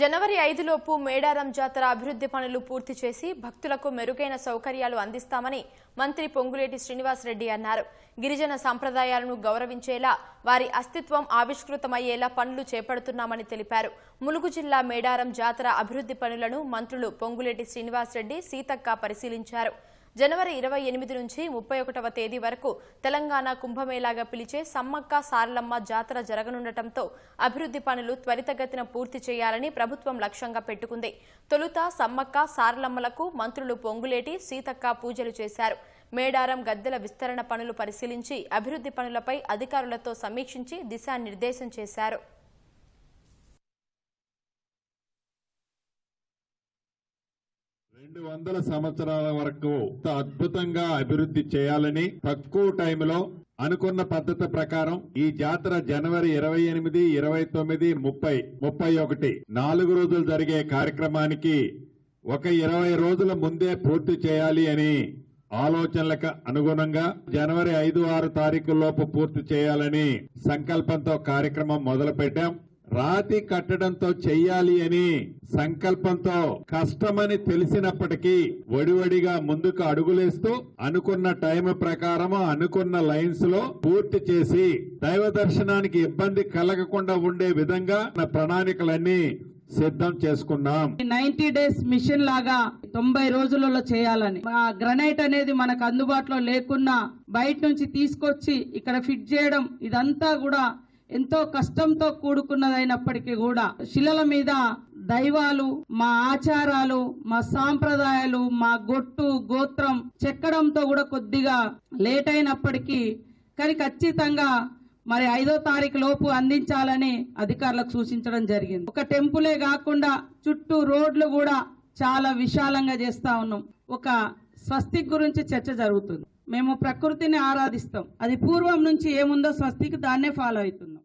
జనవరి ఐదులోపు మేడారం జాతర అభివృద్ధి పనులు పూర్తి చేసి భక్తులకు మెరుగైన సౌకర్యాలు అందిస్తామని మంత్రి పొంగులేటి శ్రీనివాసరెడ్డి అన్నారు. గిరిజన సంప్రదాయాలను గౌరవించేలా వారి అస్తిత్వం ఆవిష్కృతమయ్యేలా పనులు చేపడుతున్నామని తెలిపారు. ములుగు జిల్లా మేడారం జాతర అభివృద్ధి పనులను మంత్రులు పొంగులేటి శ్రీనివాసరెడ్డి సీతక్క పరిశీలించారు. జనవరి ఇరవై ఎనిమిది నుంచి ముప్పై ఒకటవ తేదీ వరకు తెలంగాణ కుంభమేళాగా పిలిచే సమ్మక్క సారలమ్మ జాతర జరగనుండటంతో అభివృద్ధి పనులు త్వరితగతిన పూర్తి చేయాలని ప్రభుత్వం లక్ష్యంగా పెట్టుకుంది. తొలుత సమ్మక్క సారలమ్మలకు మంత్రులు పొంగులేటి సీతక్క పూజలు చేశారు. మేడారం గద్దెల విస్తరణ పనులు పరిశీలించి అభివృద్ధి పనులపై అధికారులతో సమీక్షించి దిశానిర్దేశం చేశారు. రెండు వందల సంవత్సరాల వరకు అద్భుతంగా అభివృద్ధి చేయాలని తక్కువ టైంలో అనుకున్న పద్ధతి ప్రకారం ఈ జాతర జనవరి ఇరవై ఎనిమిది ఇరవై తొమ్మిది ముప్పై ముప్పై ఒకటి నాలుగు రోజులు జరిగే కార్యక్రమానికి ఒక ఇరవై రోజుల ముందే పూర్తి చేయాలి అని ఆలోచనలకు అనుగుణంగా జనవరి ఐదు ఆరు తారీఖులోపు పూర్తి చేయాలని సంకల్పంతో కార్యక్రమం మొదలుపెట్టాం. రాతి కట్టడంతో చెయ్యాలి అని సంకల్పంతో కష్టమని తెలిసినప్పటికీ వడివడిగా ముందుకు అడుగులేస్తూ అనుకున్న టైం ప్రకారం అనుకున్న లైన్స్లో పూర్తి చేసి దైవ దర్శనానికి ఇబ్బంది కలగకుండా ఉండే విధంగా నా ప్రణాళికలన్నీ సిద్ధం చేసుకున్నాం. నైన్టీ డేస్ మిషన్ లాగా తొంభై రోజులలో చేయాలని. ఆ గ్రనైట్ అనేది మనకు అందుబాటులో లేకున్నా బయట నుంచి తీసుకొచ్చి ఇక్కడ ఫిట్ చేయడం ఇదంతా కూడా ఎంతో కష్టంతో కూడుకున్నదైనప్పటికీ కూడా శిలల మీద దైవాలు మా ఆచారాలు మా సాంప్రదాయాలు మా గొట్టు గోత్రం చెక్కడంతో కూడా కొద్దిగా లేట్ అయినప్పటికీ కానీ ఖచ్చితంగా మరి ఐదో తారీఖు లోపు అందించాలని అధికారులకు సూచించడం జరిగింది. ఒక టెంపులే కాకుండా చుట్టూ రోడ్లు కూడా చాలా విశాలంగా చేస్తా ఉన్నాం. ఒక స్వస్తిక్ గురించి చర్చ జరుగుతుంది. మేము ప్రకృతిని ఆరాధిస్తాం. అది పూర్వం నుంచి ఏముందో స్వస్తికి దాన్నే ఫాలో అవుతున్నాం.